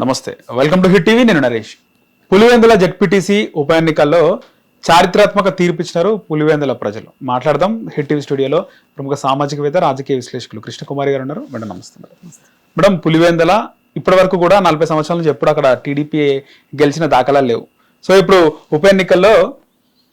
నమస్తే. Welcome to hit TV నేను Naresh. Pulivendula ZPTC ఉప ఎన్నికల్లో చారిత్రాత్మక తీర్పు ఇచ్చినారు పులివెందుల ప్రజలు. మాట్లాడదాం హిట్ టీవీ స్టూడియోలో ప్రముఖ సామాజికవేత్త రాజకీయ విశ్లేషకులు కృష్ణకుమారి గారు ఉన్నారు. మేడం నమస్తే మేడం. పులివెందుల ఇప్పటి వరకు కూడా నలభై సంవత్సరాల నుంచి ఎప్పుడు అక్కడ టీడీపీ గెలిచిన దాఖలాలు లేవు. సో ఇప్పుడు ఉప ఎన్నికల్లో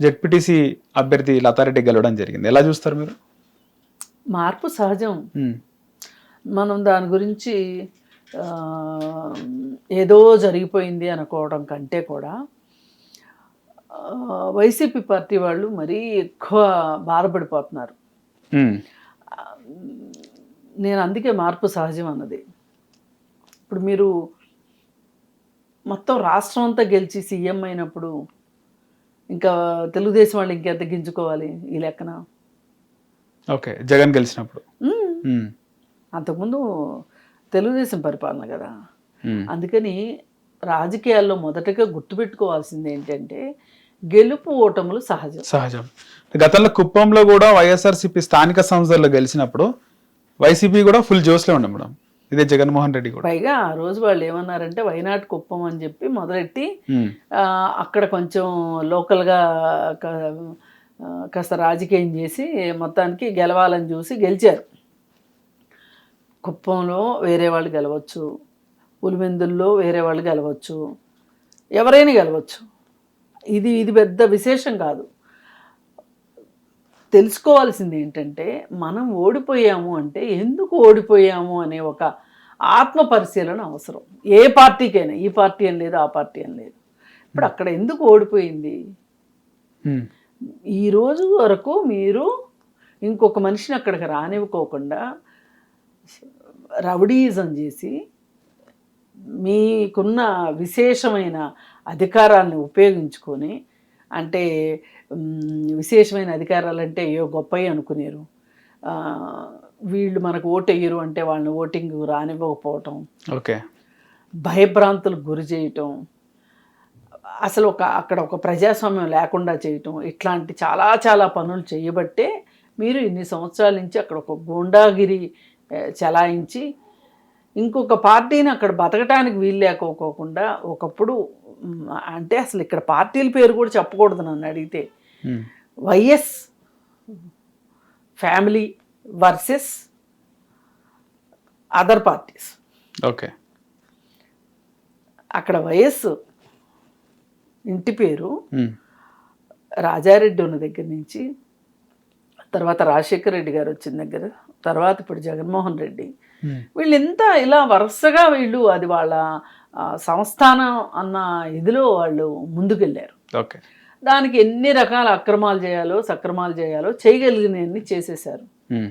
జడ్పీటీసీ అభ్యర్థి లతారెడ్డి గెలవడం జరిగింది. ఎలా చూస్తారు మీరు? మార్పు సహజం. మనం దాని గురించి ఏదో జరిగిపోయింది అనుకోవడం కంటే కూడా వైసీపీ పార్టీ వాళ్ళు మరీ ఎక్కువ బాధపడిపోతున్నారు. నేను అందుకే మార్పు సహజం అన్నది. ఇప్పుడు మీరు మొత్తం రాష్ట్రం అంతా గెలిచి సీఎం అయినప్పుడు ఇంకా తెలుగుదేశం వాళ్ళు ఇంకెంత గింజుకోవాలి ఈ లెక్కన? ఓకే జగన్ గెలిచినప్పుడు. అంతకుముందు తెలుగుదేశం పరిపాలన కదా. అందుకని రాజకీయాల్లో మొదటగా గుర్తుపెట్టుకోవాల్సింది ఏంటంటే గెలుపు ఓటములు సహజం. సహజం. గతంలో కుప్పంలో కూడా వైఎస్ఆర్సీపీ స్థానిక సంస్థల్లో గెలిచినప్పుడు వైసీపీ కూడా ఫుల్ జోస్లో ఉండే మేడం. ఇదే జగన్మోహన్ రెడ్డి కూడా. పైగా ఆ రోజు వాళ్ళు ఏమన్నారంటే వైనాట్ కుప్పం అని చెప్పి మొదలెట్టి అక్కడ కొంచెం లోకల్గా కాస్త రాజకీయం చేసి మొత్తానికి గెలవాలని చూసి గెలిచారు. కుప్పంలో వేరే వాళ్ళు గెలవచ్చు పులివెందుల్లో వేరే వాళ్ళు గెలవచ్చు ఎవరైనా గెలవచ్చు. ఇది ఇది పెద్ద విశేషం కాదు. తెలుసుకోవాల్సింది ఏంటంటే మనం ఓడిపోయాము అంటే ఎందుకు ఓడిపోయాము అనే ఒక ఆత్మ పరిశీలన అవసరం. ఏ పార్టీకైనా ఈ పార్టీ అని లేదు ఆ పార్టీ అని లేదు. ఇప్పుడు అక్కడ ఎందుకు ఓడిపోయింది? ఉమ్, ఈ రోజు వరకు మీరు ఇంకొక మనిషిని అక్కడికి రానివ్వకోకుండా రౌడీయిజం చేసి మీకున్న విశేషమైన అధికారాలను ఉపయోగించుకొని అంటే విశేషమైన అధికారాలు అంటే అయ్యో గొప్పవి అనుకునేరు. వీళ్ళు మనకు ఓటు వేయరు అంటే వాళ్ళని ఓటింగ్ రానివ్వకపోవటం. ఓకే. భయభ్రాంతులకు గురి చేయటం. అసలు ఒక అక్కడ ఒక ప్రజాస్వామ్యం లేకుండా చేయటం. ఇట్లాంటి చాలా చాలా పనులు చేయబట్టే మీరు ఇన్ని సంవత్సరాల నుంచి అక్కడ ఒక గూండాగిరి చలాయించి ఇంకొక పార్టీని అక్కడ బతకటానికి వీలు లేకపోకుండా ఒకప్పుడు అంటే అసలు ఇక్కడ పార్టీల పేరు కూడా చెప్పకూడదు నన్ను అడిగితే. YS family versus other parties. Okay. అక్కడ వయస్సు ఇంటి పేరు రాజారెడ్డి ఉన్న దగ్గర నుంచి తర్వాత రాజశేఖర రెడ్డి గారు వచ్చిన దగ్గర తర్వాత ఇప్పుడు జగన్మోహన్ రెడ్డి. వీళ్ళు ఎంత ఇలా వరుసగా వీళ్ళు అది వాళ్ళ సంస్థానం అన్న ఇదిలో వాళ్ళు ముందుకెళ్ళారు. ఓకే. దానికి ఎన్ని రకాల అక్రమాలు చేయాలో సక్రమాలు చేయాలో చేయగలిగినవన్నీ చేసేశారు. ఉమ్,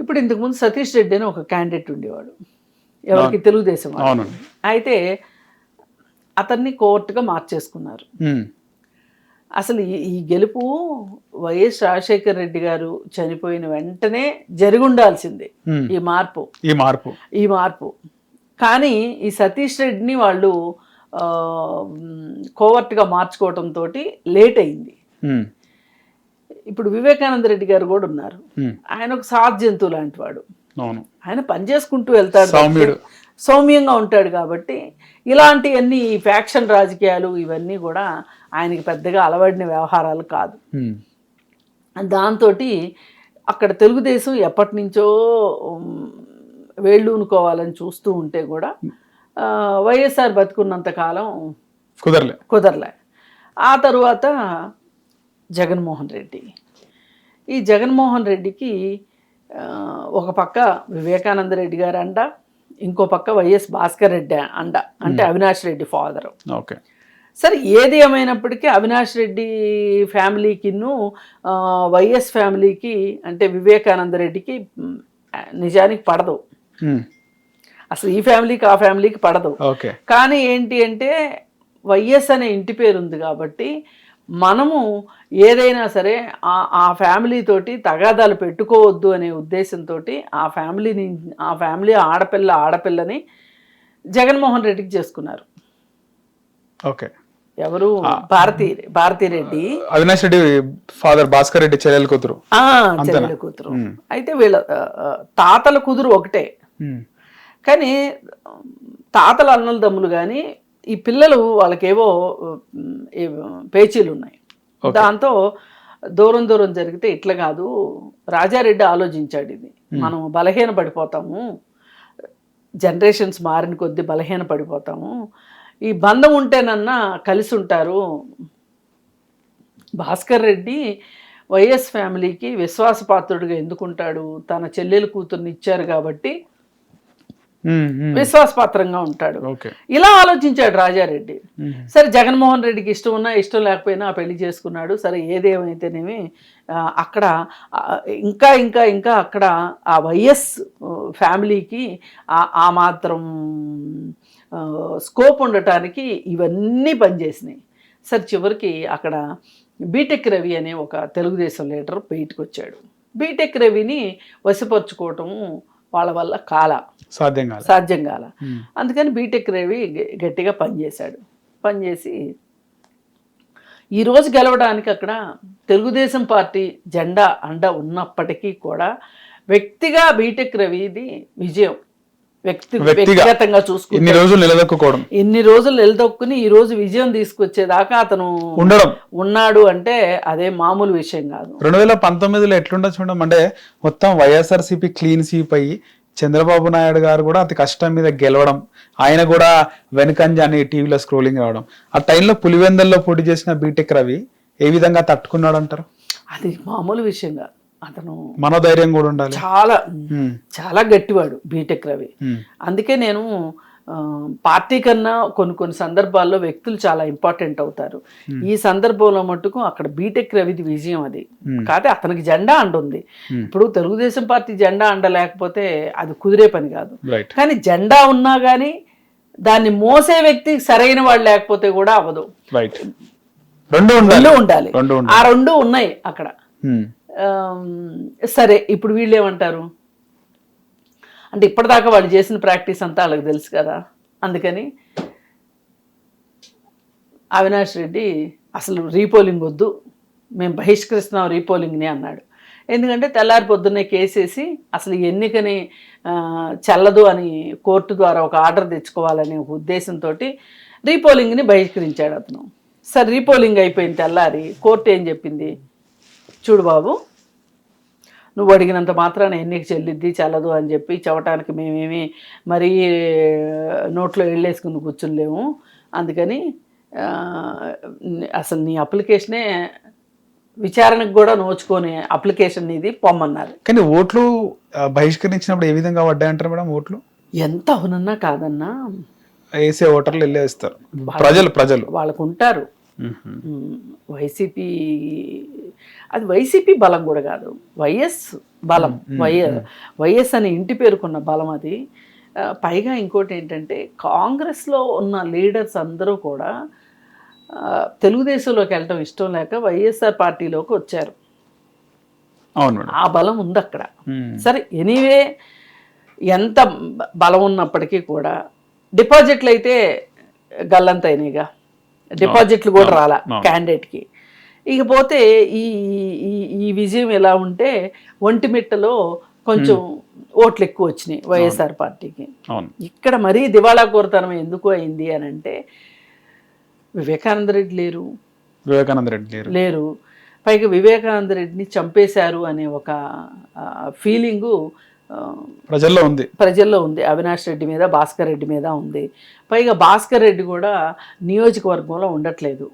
ఇప్పుడు ఇంతకుముందు సతీష్ రెడ్డి అని ఒక క్యాండిడేట్ ఉండేవాడు. ఎవరికి? తెలుగుదేశం అయితే అతన్ని కోర్టుగా మార్చేసుకున్నారు. అసలు ఈ గెలుపు వైఎస్ రాజశేఖర రెడ్డి గారు చనిపోయిన వెంటనే జరిగి ఉండాల్సిందే ఈ మార్పు. ఈ మార్పు. ఈ మార్పు. కానీ ఈ సతీష్ రెడ్డిని వాళ్ళు కోవర్ట్గా మార్చుకోవటంతో లేట్ అయింది. ఇప్పుడు వివేకానంద రెడ్డి గారు కూడా ఉన్నారు. ఆయన ఒక సాధ్ జంతువు లాంటి వాడు. ఆయన పని చేసుకుంటూ వెళ్తాడు సౌమ్యంగా ఉంటాడు కాబట్టి ఇలాంటివన్నీ ఈ ఫ్యాక్షన్ రాజకీయాలు ఇవన్నీ కూడా ఆయనకి పెద్దగా అలవడిన వ్యవహారాలు కాదు. దాంతో అక్కడ తెలుగుదేశం ఎప్పటి నుంచో వేళ్ళూనుకోవాలని చూస్తూ ఉంటే కూడా వైఎస్ఆర్ బతుకున్నంత కాలం కుదరలే. కుదరలే. ఆ తరువాత జగన్మోహన్ రెడ్డి. ఈ జగన్మోహన్ రెడ్డికి ఒక పక్క వివేకానంద రెడ్డి గారు అండ ఇంకో పక్క వైఎస్ భాస్కర్ రెడ్డి అండ అంటే అవినాష్ రెడ్డి ఫాదరు. ఓకే. సరే ఏది ఏమైనప్పటికీ అవినాష్ రెడ్డి ఫ్యామిలీకిను వైఎస్ ఫ్యామిలీకి అంటే వివేకానంద రెడ్డికి నిజానికి పడదు. అసలు ఈ ఫ్యామిలీకి ఆ ఫ్యామిలీకి పడదు. ఓకే. కానీ ఏంటి అంటే వైఎస్ అనే ఇంటి పేరు ఉంది కాబట్టి మనము ఏదైనా సరే ఆ ఆ ఫ్యామిలీ తోటి తగాదాలు పెట్టుకోవద్దు అనే ఉద్దేశంతో ఆ ఫ్యామిలీని ఆ ఫ్యామిలీ ఆడపిల్ల ఆడపిల్లని జగన్మోహన్ రెడ్డికి చేసుకున్నారు. ఓకే. ఎవరు? భారతీ భారతీరెడ్డి అవినాష్ రెడ్డి ఫాదర్ భాస్కర్ రెడ్డి చెల్లెల కూతురు. చెల్లెల కూతురు. అయితే వీళ్ళ తాతల కుదురు ఒకటే. కానీ తాతల అన్నల దమ్ములు కానీ ఈ పిల్లలు వాళ్ళకేవో పేచీలు ఉన్నాయి. దాంతో దూరం దూరం జరిగితే ఇట్లా కాదు రాజారెడ్డి ఆలోచించాడు ఇది. మనం బలహీన పడిపోతాము. జనరేషన్స్ మారిన కొద్దీ బలహీన పడిపోతాము. ఈ బంధం ఉంటేనన్నా కలిసి ఉంటారు. భాస్కర్ రెడ్డి వైఎస్ ఫ్యామిలీకి విశ్వాసపాత్రుడిగా ఎందుకుంటాడు? తన చెల్లెలు కూతుర్ని ఇచ్చారు కాబట్టి. విశ్వాసపాత్రంగా ఉంటాడు. ఇలా ఆలోచించాడు రాజారెడ్డి. సరే జగన్మోహన్ రెడ్డికి ఇష్టం ఉన్నా ఇష్టం లేకపోయినా ఆ పెళ్ళి చేసుకున్నాడు. సరే ఏదేమైతేనేమి అక్కడ ఇంకా ఇంకా ఇంకా అక్కడ ఆ వైఎస్ ఫ్యామిలీకి ఆ మాత్రం స్కోప్ ఉండటానికి ఇవన్నీ పనిచేసినాయి. సరే చివరికి అక్కడ బీటెక్ రవి అనే ఒక తెలుగుదేశం లీడర్ బయటకు వచ్చాడు. బీటెక్ రవిని వశపరుచుకోవటం వాళ్ళ వల్ల కాల. సాధ్యం కాదు సాధ్యం కాల. అందుకని బీటెక్ రవి గట్టిగా పనిచేశాడు. పనిచేసి ఈ రోజు గెలవడానికి అక్కడ తెలుగుదేశం పార్టీ జెండా అండ ఉన్నప్పటికీ కూడా వ్యక్తిగా బీటెక్ రవిది విజయం. వ్యక్తి వ్యక్తిగా. వ్యక్తిగతంగా చూసుకుంటే ఇన్ని రోజులు నిలదొక్కుకోవడం. ఇన్ని రోజులు నిలదొక్కుని ఈ రోజు విజయం తీసుకొచ్చేదాకా అతను ఉండడం. ఉన్నాడు అంటే అదే మామూలు విషయం కాదు. రెండు వేల పంతొమ్మిదిలో ఎట్లుండొచ్చు మేడం అంటే మొత్తం వైఎస్ఆర్సీపీ క్లీన్ స్వీప్ అయ్యి చంద్రబాబు నాయుడు గారు కూడా అతి కష్టం మీద గెలవడం ఆయన కూడా వెనుకంజ అని టీవీలో స్క్రోలింగ్ రావడం. ఆ టైంలో పులివెందల్లో పోటీ చేసిన బీటెక్ రవి ఏ విధంగా తట్టుకున్నాడు అంటారు అది మామూలు విషయం కాదు. అతను మనోధైర్యం కూడా ఉండాలి. చాలా చాలా గట్టివాడు బీటెక్ రవి. అందుకే నేను పార్టీ కన్నా కొన్ని కొన్ని సందర్భాల్లో వ్యక్తులు చాలా ఇంపార్టెంట్ అవుతారు. ఈ సందర్భంలో మట్టుకు అక్కడ బీటెక్ రవిది విజయం అది. కాకపోతే అతనికి జెండా అంటుంది. ఇప్పుడు తెలుగుదేశం పార్టీ జెండా అండ లేకపోతే అది కుదిరే పని కాదు. కానీ జెండా ఉన్నా కానీ దాన్ని మోసే వ్యక్తి సరైన వాడు లేకపోతే కూడా అవ్వదు. రెండు ఉండాలి. ఆ రెండు ఉన్నాయి అక్కడ. సరే ఇప్పుడు వీళ్ళు ఏమంటారు? అంటే ఇప్పటిదాకా వాళ్ళు చేసిన ప్రాక్టీస్ అంతా వాళ్ళకి తెలుసు కదా అందుకని అవినాష్ రెడ్డి అసలు రీపోలింగ్ వద్దు మేము బహిష్కరిస్తున్నాం రీపోలింగ్ని అన్నాడు. ఎందుకంటే తెల్లారి పొద్దున్నే కేసేసి అసలు ఎన్నికని చల్లదు అని కోర్టు ద్వారా ఒక ఆర్డర్ తెచ్చుకోవాలనే ఒక ఉద్దేశంతో రీపోలింగ్ని బహిష్కరించాడు అతను. సరే రీపోలింగ్ అయిపోయింది తెల్లారి కోర్టు ఏం చెప్పింది? చూడు బాబు నువ్వు అడిగినంత మాత్రాన ఎన్నిక చెల్లిద్ది చల్లదు అని చెప్పి చెప్పటానికి మేమేమి మరీ నోట్లో వెళ్ళేసుకుని కూర్చునిలేము. అందుకని అసలు నీ అప్లికేషనే విచారణకు కూడా నోచుకొని అప్లికేషన్ ఇది పొమ్మన్నారు. కానీ ఓట్లు బహిష్కరించినప్పుడు ఏ విధంగా పడ్డాయంటారు మేడం ఓట్లు? ఎంత అవునన్నా కాదన్నా. వేసే ఓటర్లు వెళ్ళేస్తారు. ప్రజలు ప్రజలు. వాళ్ళకు ఉంటారు. వైసీపీ అది వైసీపీ బలం కూడా కాదు. వైఎస్ బలం. వైఎస్ వైఎస్ అనే ఇంటి పేరుకున్న బలం అది. పైగా ఇంకోటి ఏంటంటే కాంగ్రెస్లో ఉన్న లీడర్స్ అందరూ కూడా తెలుగుదేశంలోకి వెళ్ళటం ఇష్టం లేక వైఎస్ఆర్ పార్టీలోకి వచ్చారు. ఆ బలం ఉంది అక్కడ. సరే ఎనీవే ఎంత బలం ఉన్నప్పటికీ కూడా డిపాజిట్లు అయితే గల్లంత అయినాయిగా డిపాజిట్లు కూడా రాలా. క్యాండిడేట్కి. ఇకపోతే ఈ ఈ- ఈ విజయం ఎలా ఉంటే ఒంటిమిట్టలో కొంచెం ఓట్లు ఎక్కువ వచ్చినాయి వైఎస్ఆర్ పార్టీకి. ఇక్కడ మరీ దివాళా కోరతనం ఎందుకు అయింది అని అంటే వివేకానంద రెడ్డి లేరు. వివేకానంద రెడ్డి లేరు. లేరు. పైగా వివేకానంద రెడ్డిని చంపేశారు అనే ఒక ఫీలింగు ప్రజల్లో ఉంది. ప్రజల్లో ఉంది. అవినాష్ రెడ్డి మీద భాస్కర్ రెడ్డి మీద ఉంది. పైగా భాస్కర్ రెడ్డి కూడా నియోజకవర్గంలో ఉండట్లేదు.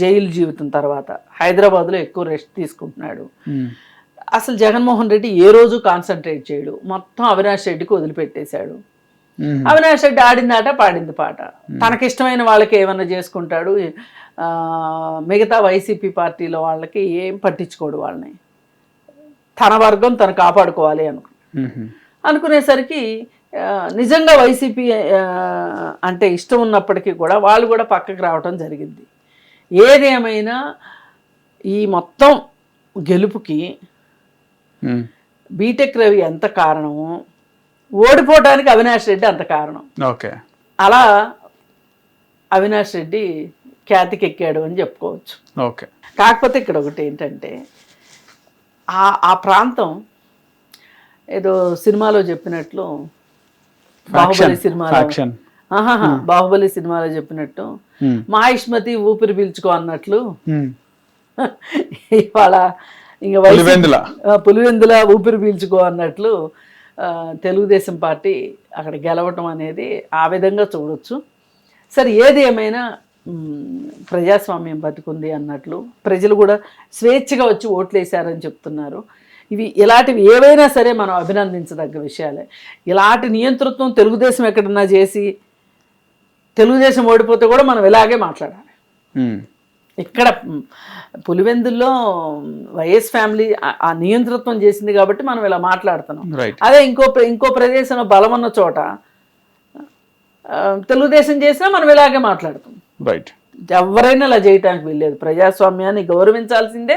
జైలు జీవితం తర్వాత హైదరాబాద్లో ఎక్కువ రెస్ట్ తీసుకుంటున్నాడు. అసలు జగన్మోహన్ రెడ్డి ఏ రోజు కాన్సన్ట్రేట్ చేయడు. మొత్తం అవినాష్ రెడ్డికి వదిలిపెట్టేశాడు. అవినాష్ రెడ్డి ఆడింది ఆట పాడింది పాట. తనకిష్టమైన వాళ్ళకి ఏమన్నా చేసుకుంటాడు. మిగతా వైసీపీ పార్టీలో వాళ్ళకి ఏం పట్టించుకోడు వాళ్ళని. తన వర్గం తను కాపాడుకోవాలి అనుకు ఉహు. అనుకునేసరికి నిజంగా వైసీపీ అంటే ఇష్టం ఉన్నప్పటికీ కూడా వాళ్ళు కూడా పక్కకి రావటం జరిగింది. ఏదేమైనా ఈ మొత్తం గెలుపుకి బీటెక్ రవి ఎంత కారణమో ఓడిపోవడానికి అవినాష్ రెడ్డి అంత కారణం. ఓకే. అలా అవినాష్ రెడ్డి ఖ్యాతికి ఎక్కాడు అని చెప్పుకోవచ్చు. ఓకే. కాకపోతే ఇక్కడ ఒకటి ఏంటంటే ఆ ఆ ప్రాంతం ఏదో సినిమాలో చెప్పినట్లు బాహుబలి సినిమాలో. ఫ్యాక్షన్ ఆహాహా బాహుబలి సినిమాలో చెప్పినట్టు. Hmm. మహిష్మతి ఊపిరి పీల్చుకో అన్నట్లు. ఉమ్. ఇవాళ ఇంకా పులివెందుల. పులివెందుల ఊపిరి పీల్చుకో అన్నట్లు తెలుగుదేశం పార్టీ అక్కడ గెలవటం అనేది ఆ విధంగా చూడొచ్చు. సరే ఏది ఏమైనా ప్రజాస్వామ్యం బతుకుంది అన్నట్లు ప్రజలు కూడా స్వేచ్ఛగా వచ్చి ఓట్లు వేశారని చెప్తున్నారు. ఇవి ఇలాంటివి ఏవైనా సరే మనం అభినందించదగ్గ విషయాలే. ఇలాంటి నియంతృత్వం తెలుగుదేశం ఎక్కడన్నా చేసి తెలుగుదేశం ఓడిపోతే కూడా మనం ఇలాగే మాట్లాడాలి. ఇక్కడ పులివెందుల్లో వైఎస్ ఫ్యామిలీ ఆ- నియంతృత్వం చేసింది కాబట్టి మనం ఇలా మాట్లాడుతున్నాం. అదే ఇంకో ఇంకో ప్రదేశంలో బలం ఉన్న చోట తెలుగుదేశం చేసినా మనం ఇలాగే మాట్లాడుతాం రైట్ ఎవరైనా ఇలా చేయటానికి వీల్లేదు. ప్రజాస్వామ్యాన్ని గౌరవించాల్సిందే